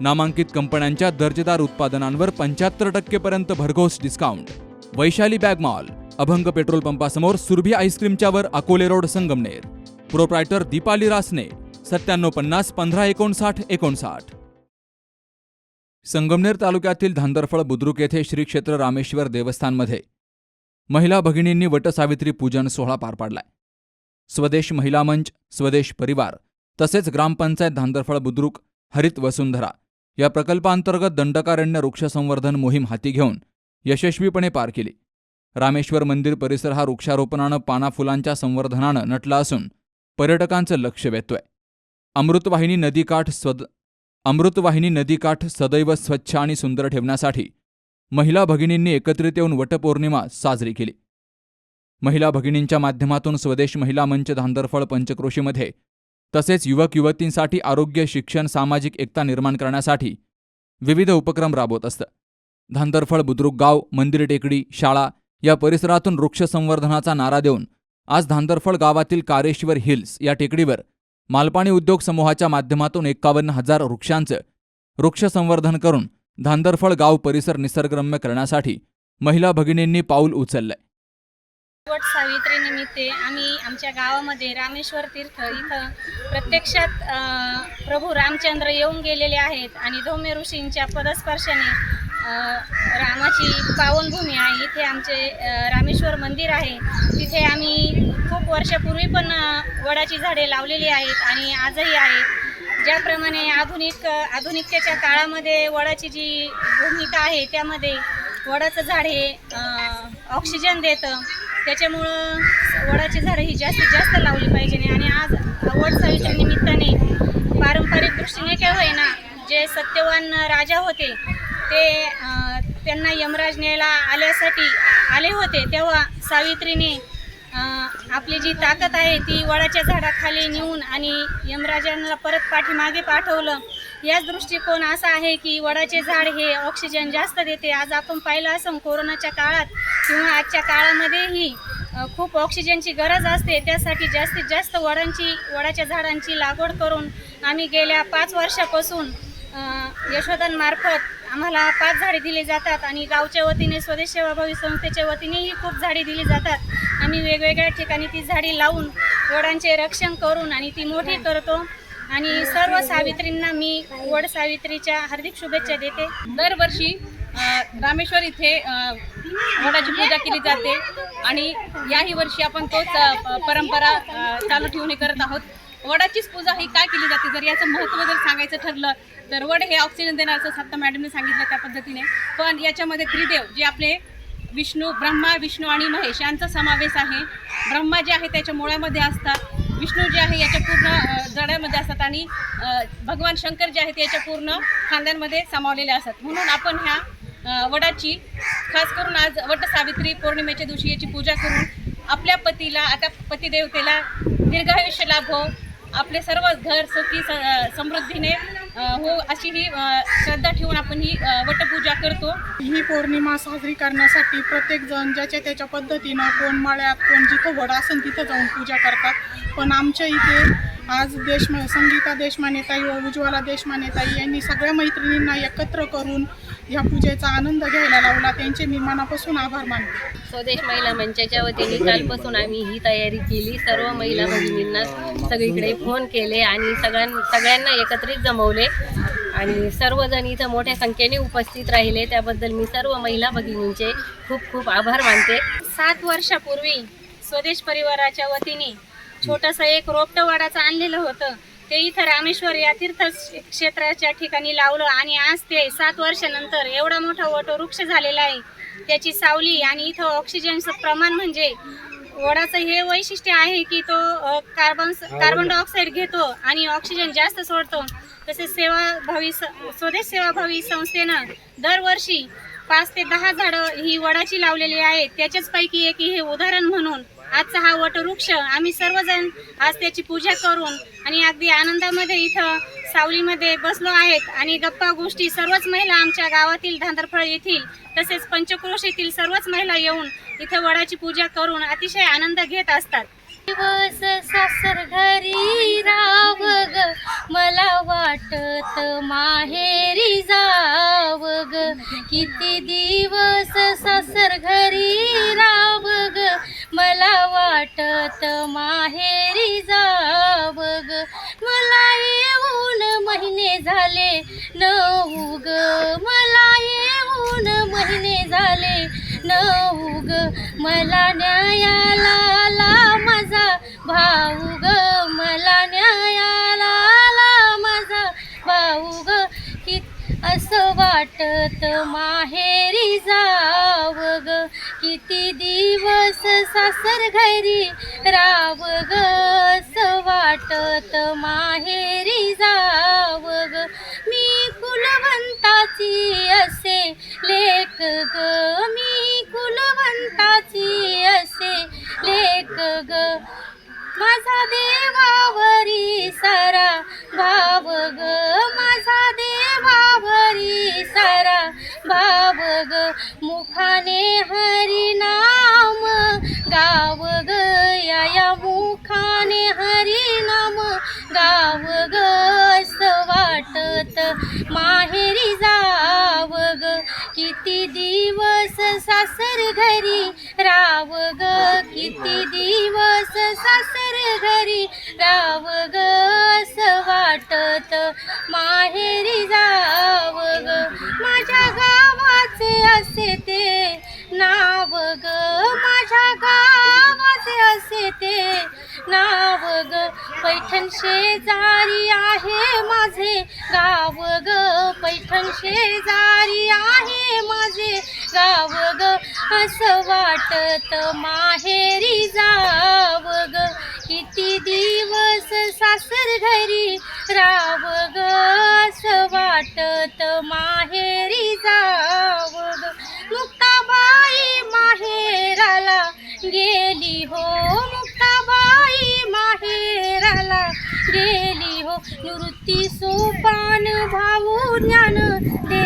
नामांकित कंपन्यांच्या दर्जेदार उत्पादनांवर पंच्याहत्तर टक्केपर्यंत भरघोस discount Vaishali bag mall Abhang petrol पंपासमोर Surabhi आईस्क्रीमच्यावर अकोले रोड संगमनेर. प्रोप्रायटर दीपाली रासने सत्त्याण्णव पन्नास पंधरा एकोणसाठ एकोणसाठ. संगमनेर तालुक्यातील धांदरफळ बुद्रुक येथे श्री क्षेत्र रामेश्वर देवस्थानमध्ये महिला भगिनींनी वटसावित्री पूजन सोहळा पार पाडलाय. स्वदेश महिला मंच स्वदेश परिवार तसेच ग्रामपंचायत धांदरफळ बुद्रुक हरित वसुंधरा या प्रकल्पांतर्गत दंडकारण्य वृक्ष संवर्धन मोहीम हाती घेऊन यशस्वीपणे पार केली. रामेश्वर मंदिर परिसर हा वृक्षारोपणानं पाना फुलांच्या संवर्धनानं नटला असून पर्यटकांचं लक्ष वेधतोय. अमृतवाहिनी नदीकाठ स्वद अमृतवाहिनी नदीकाठ सदैव स्वच्छ आणि सुंदर ठेवण्यासाठी महिला भगिनींनी एकत्रित येऊन वटपौर्णिमा साजरी केली. महिला भगिनींच्या माध्यमातून स्वदेश महिला मंच धांदरफळ पंचक्रोशीमध्ये तसेच युवक युवतींसाठी आरोग्य शिक्षण सामाजिक एकता निर्माण करण्यासाठी विविध उपक्रम राबवत असतं. धांदरफळ बुद्रुक गाव मंदिर टेकडी शाळा या परिसरातून वृक्ष संवर्धनाचा नारा देऊन आज धांदरफळ गावातील कारेश्वर हिल्स या टेकडीवर मालपाणी उद्योग समूहाच्या माध्यमातून एक्कावन्न हजार वृक्षांचं वृक्ष संवर्धन करून धांदरफळ गाव परिसर निसर्गरम्य करण्यासाठी महिला भगिनींनी पाऊल उचललंय. वट सावित्री निमित्ते आम्ही आमच्या गावामध्ये रामेश्वर तीर्थ इथं प्रत्यक्षात प्रभू रामचंद्र येऊन गेलेले आहेत आणि धौम्य ऋषींच्या पदस्पर्शाने रामाची पावनभूमी आहे. इथे आमचे रामेश्वर मंदिर आहे. तिथे आम्ही खूप वर्षापूर्वी पण वडाची झाडे लावलेली आहेत आणि आजही आहेत. ज्याप्रमाणे आधुनिक आधुनिकतेच्या काळामध्ये वडाची जी भूमिका आहे त्यामध्ये वडाचं झाड हे ऑक्सिजन देतं. त्याच्यामुळं वडाची झाडं ही जास्तीत जास्त लावली पाहिजे आणि आज वड सावित्री निमित्ताने पारंपरिक दृष्टीने काय होईना जे सत्यवान राजा होते ते त्यांना यमराज न्यायला आल्यासाठी आले होते तेव्हा सावित्रीने आपली जी ताकद आहे ती वडाच्या झाडाखाली नेऊन आणि यमराजांना परत पाठीमागे पाठवलं. याच दृष्टिकोन असा आहे की वडाचे झाड हे ऑक्सिजन जास्त देते. आज आपण पाहिलं असं कोरोनाच्या काळात किंवा आजच्या काळामध्येही खूप ऑक्सिजनची गरज असते. त्यासाठी जास्तीत जास्त वडांची वडाच्या झाडांची लागवड करून आम्ही गेल्या पाच वर्षापासून यशोदांमार्फत आम्हाला पाच झाडे दिली जातात आणि गावच्या वतीने स्वदेश सेवाभावी संस्थेच्या वतीनेही खूप झाडे दिली जातात. आम्ही वेगवेगळ्या ठिकाणी ती झाडी लावून वडांचे रक्षण करून आणि ती मोठी करतो. आणि सर्व सावित्रींना मी वड सावित्रीच्या हार्दिक शुभेच्छा देते. दरवर्षी रामेश्वर इथे वडाची पूजा केली जाते आणि याही वर्षी आपण तोच परंपरा चालू ठेवून करत आहोत. वडाचीच पूजा ही काय केली जाते? जर याचं महत्त्व जर सांगायचं ठरलं तर वड हे ऑक्सिजन देणार असं सत्ता मॅडमने सांगितलं त्या पद्धतीने. पण याच्यामध्ये त्रिदेव जे आपले विष्णू ब्रह्मा विष्णू आणि महेश यांचा समावेश आहे. ब्रह्मा जे आहे त्याच्या मुळामध्ये असतात. विष्णू जे आहे याच्या पूर्ण जड्यामध्ये असतात आणि भगवान शंकर जे आहेत याच्या पूर्ण खांद्यांमध्ये सामावलेले असतात. म्हणून आपण ह्या वडाची खास करून आज वट सावित्री पौर्णिमेच्या दिवशी याची पूजा करून आपल्या पतीला आता पतिदेवतेला दीर्घायुष्य लाभो आपले सर्व घर सुखी स समृद्धीने हो अशी ही श्रद्धा ठेवून आपण ही वटपूजा करतो. ही पौर्णिमा साजरी करण्यासाठी प्रत्येक जण ज्याच्या त्याच्या पद्धतीनं कोण माळ्यात कोण जिथं वड असेल तिथं जाऊन पूजा करतात. पण आमच्या इथे आज देशमा संगीता देशमानेताई व उज्ज्वला देशमानेताई यांनी सगळ्या मैत्रिणींना एकत्र करून ह्या पूजेचा आनंद घ्यायला लावला. त्यांचे मी मनापासून आभार मानते. स्वदेश महिला मंचाच्या वतीने कालपासून आम्ही ही तयारी केली. सर्व महिला भगिनींना सगळीकडे फोन केले आणि सगळ्यां सगळ्यांना एकत्रित जमवले. आणि सर्वजण इथं मोठ्या संख्येने उपस्थित राहिले. त्याबद्दल मी सर्व महिला भगिनींचे खूप खूप आभार मानते. सात वर्षापूर्वी स्वदेश परिवाराच्या वतीने छोटंसं एक रोपटं वाडाचं आणलेलं होतं. ते इथं रामेश्वर या तीर्थ क्षेत्राच्या ठिकाणी लावलं आणि आज ते सात वर्षानंतर एवढा मोठा वटवृक्ष झालेला आहे. त्याची सावली आणि इथं ऑक्सिजनचं प्रमाण म्हणजे वडाचं हे वैशिष्ट्य आहे की तो कार्बन कार्बन डायऑक्साईड घेतो आणि ऑक्सिजन जास्त सोडतो. तसेच सेवाभावी स- स्वदेश सेवाभावी संस्थेनं दरवर्षी पाच ते दहा झाडं ही वडाची लावलेली आहेत. त्याच्याच पैकी एक हे उदाहरण म्हणून आजचा हा वटवृक्ष आम्ही सर्वजण आज त्याची पूजा करून आणि अगदी आनंदामध्ये इथं सावलीमध्ये बसलो आहेत आणि गप्पा गोष्टी सर्वच महिला आमच्या गावातील धांदरफळ येथील तसेच पंचक्रोशीतील सर्वच महिला येऊन इथं वडाची पूजा करून अतिशय आनंद घेत असतात. दिवस सासर घरी राव ग मला वाटत माहेरी जाव ग. किती दिवस सासर घरी राव वाटत माहेरी जाव ग. मला येऊन महिने झाले नऊ ग. मला येऊन महिने झाले नऊ ग. मला न्यायाला आला माझा भाऊ ग. मला न्यायाला आला माझा भाऊ ग. कि असं वाटत माहेरी जा दिवस सासर घरी राव गस वाटत माहेरी जाव ग. मी कुलवंताची असे लेख ग मी कुलवंताची असे लेख ग. माझा देवावरी सारा भाव ग माझा देवावरी सारा भाव ग. मुखाने हरिना गाव ग या हरी मुखाने हरिनाम. गाव ग वाटत माहेरी जाव ग. किती दिवस सासर घरी राव ग. किती दिवस सासर घरी राव ग. वाटत माहेरी जाव ग. माझ्या गावाचे असे ते नाव ग. पैठण शेजारी आहे माझे गाव ग. पैठण शेजारी आहे माझे गाव ग. असं वाटत माहेरी जाव ग. किती दिवस सासर घरी राव ग. निवृत्ती सोपान भाऊ ज्ञान दे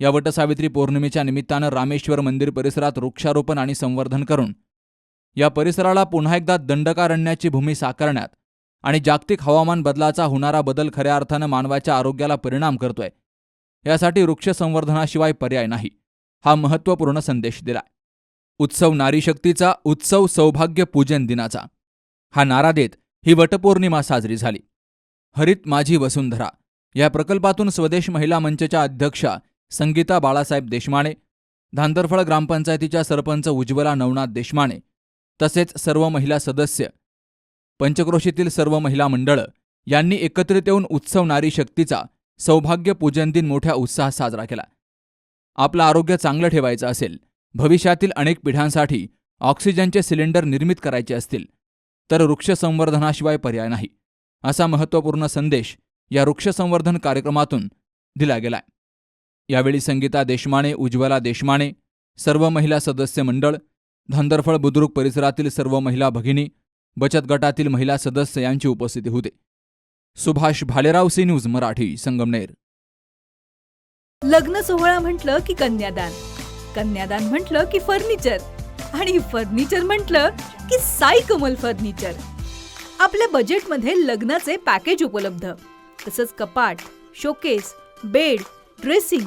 या वटसावित्री पौर्णिमेच्या निमित्तानं रामेश्वर मंदिर परिसरात वृक्षारोपण आणि संवर्धन करून या परिसराला पुन्हा एकदा दंडकारण्याची भूमी साकारण्यात आणि जागतिक हवामान बदलाचा होणारा बदल खऱ्या अर्थानं मानवाच्या आरोग्याला परिणाम करतोय यासाठी वृक्ष संवर्धनाशिवाय पर्याय नाही हा महत्त्वपूर्ण संदेश दिला उत्सव नारीशक्तीचा उत्सव सौभाग्य पूजन दिनाचा. हा नारा देत ही वटपौर्णिमा साजरी झाली. हरित माझी वसुंधरा या प्रकल्पातून स्वदेश महिला मंचच्या अध्यक्षा संगीता बाळासाहेब देशमाणे धांदरफळ ग्रामपंचायतीच्या सरपंच उज्ज्वला नवनाथ देशमाणे तसेच सर्व महिला सदस्य पंचक्रोशीतील सर्व महिला मंडळं यांनी एकत्रित येऊन उत्सव नारी शक्तीचा सौभाग्य पूजन दिन मोठ्या उत्साहात साजरा केला. आपलं आरोग्य चांगलं ठेवायचं असेल भविष्यातील अनेक पिढ्यांसाठी ऑक्सिजनचे सिलेंडर निर्मित करायचे असतील तर वृक्ष संवर्धनाशिवाय पर्याय नाही असा महत्त्वपूर्ण संदेश या वृक्ष संवर्धन कार्यक्रमातून दिला गेलाय. यावेळी संगीता देशमाणे उज्ज्वला देशमाने सर्व महिला सदस्य मंडळ धंदरफळ बुद्रुक परिसरातील सर्व महिला भगिनी बचत गटातील महिला सदस्य यांची उपस्थिती होते. Subhash Bhalerao C news Marathi Sangamner. लग्न सोहळा म्हटलं की कन्यादान कन्यादान म्हटलं की फर्निचर आणि फर्निचर म्हटलं की साई कमल फर्निचर. आपल्या बजेटमध्ये लग्नाचे पॅकेज उपलब्ध तसंच कपाट showcase bed dressing